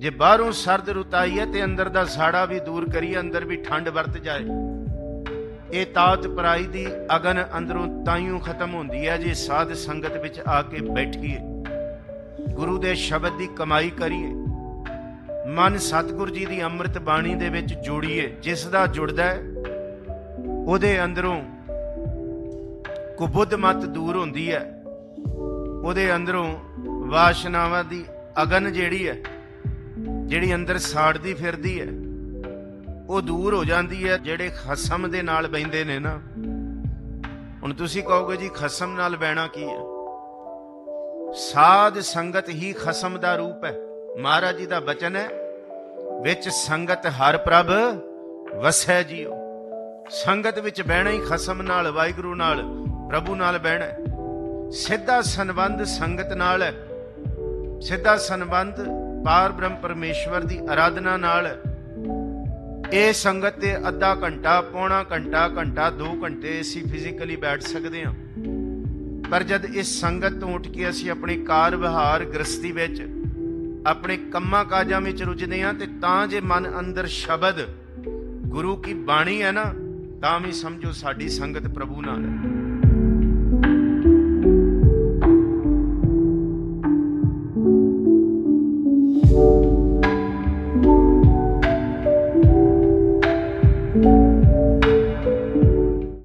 ਜੇ ਬਾਹਰੋਂ ਸਰਦ ਰੁਤਾਈਏ ਹੈ ਤੇ ਅੰਦਰ ਦਾ ਸਾੜਾ ਵੀ ਦੂਰ ਕਰੀਏ, ਅੰਦਰ ਵੀ ਠੰਡ ਵਰਤ ਜਾਏ। ਇਹ ਤਾਤ ਪਰਾਈ ਦੀ ਅਗਨ ਅੰਦਰੋਂ ਤਾਈਓ ਖਤਮ ਹੁੰਦੀ ਹੈ, ਜੇ ਸਾਧ ਸੰਗਤ ਵਿੱਚ ਆ ਕੇ ਬੈਠੀਏ। ਗੁਰੂ ਦੇ ਸ਼ਬਦ ਦੀ ਕਮਾਈ ਕਰੀਏ। ਮਨ ਸਤਿਗੁਰ ਜੀ ਦੀ ਅੰਮ੍ਰਿਤ ਬਾਣੀ ਦੇ ਵਿੱਚ ਜੋੜੀਏ, ਜਿਸ ਦਾ ਜੁੜਦਾ ਹੈ, ਉਹਦੇ ਅੰਦਰੋਂ ਕੁਬੁੱਧ ਮਤ ਦੂਰ ਹੁੰਦੀ ਹੈ। ਉਹਦੇ ਅੰਦਰੋਂ ਵਾਸ਼ਨਾਵਾਂ ਦੀ ਅਗਨ ਜਿਹੜੀ ਹੈ ਜਿਹੜੀ ਅੰਦਰ ਸਾੜਦੀ ਫਿਰਦੀ ਹੈ, ਉਹ ਦੂਰ ਹੋ ਜਾਂਦੀ ਹੈ, ਜਿਹੜੇ ਖਸਮ ਦੇ ਨਾਲ ਬੈੰਦੇ ਨੇ ਨਾ। ਹੁਣ ਤੁਸੀਂ ਕਹੋਗੇ ਜੀ, ਖਸਮ ਨਾਲ ਬਹਿਣਾ ਕੀ ਹੈ? ਸਾਧ ਸੰਗਤ ਹੀ ਖਸਮ ਦਾ ਰੂਪ ਹੈ। ਮਹਾਰਾਜ ਜੀ ਦਾ ਬਚਨ ਹੈ, ਵਿੱਚ ਸੰਗਤ ਹਰ ਪ੍ਰਭ ਵਸੈ ਜੀਓ ਸੰਗਤ ਵਿੱਚ ਬਹਿਣਾ ਹੀ ਖਸਮ ਨਾਲ, ਵਾਹਿਗੁਰੂ ਨਾਲ, ਪ੍ਰਭੂ ਨਾਲ ਬਹਿਣਾ ਸਿੱਧਾ ਸੰਬੰਧ ਸੰਗਤ ਨਾਲ ਹੈ। ਸਿੱਧਾ ਸੰਬੰਧ ਪਾਰ ਬ੍ਰਹਮ ਪਰਮੇਸ਼ਵਰ ਦੀ ਆਰਾਧਨਾ ਨਾਲ ਇਹ ਸੰਗਤ ਤੇ ਅੱਧਾ ਘੰਟਾ, ਪੌਣਾ ਘੰਟਾ ਘੰਟਾ 2 ਘੰਟੇ ਅਸੀਂ ਫਿਜ਼ੀਕਲੀ ਬੈਠ ਸਕਦੇ ਹਾਂ। ਪਰ ਜਦ ਇਸ ਸੰਗਤ ਤੋਂ ਉੱਠ ਕੇ ਅਸੀਂ ਆਪਣੇ ਕਾਰ ਵਿਹਾਰ ਗ੍ਰਸਤੀ ਵਿੱਚ ਆਪਣੇ ਕੰਮਾਂ ਕਾਜਾਂ ਵਿੱਚ ਰੁੱਝਦੇ ਹਾਂ ਤੇ ਤਾਂ ਜੇ ਮਨ ਅੰਦਰ ਸ਼ਬਦ ਗੁਰੂ ਕੀ ਬਾਣੀ ਹੈ ਨਾ, ਤਾਂ ਵੀ ਸਮਝੋ ਸਾਡੀ ਸੰਗਤ ਪ੍ਰਭੂ ਨਾਲ ਹੈ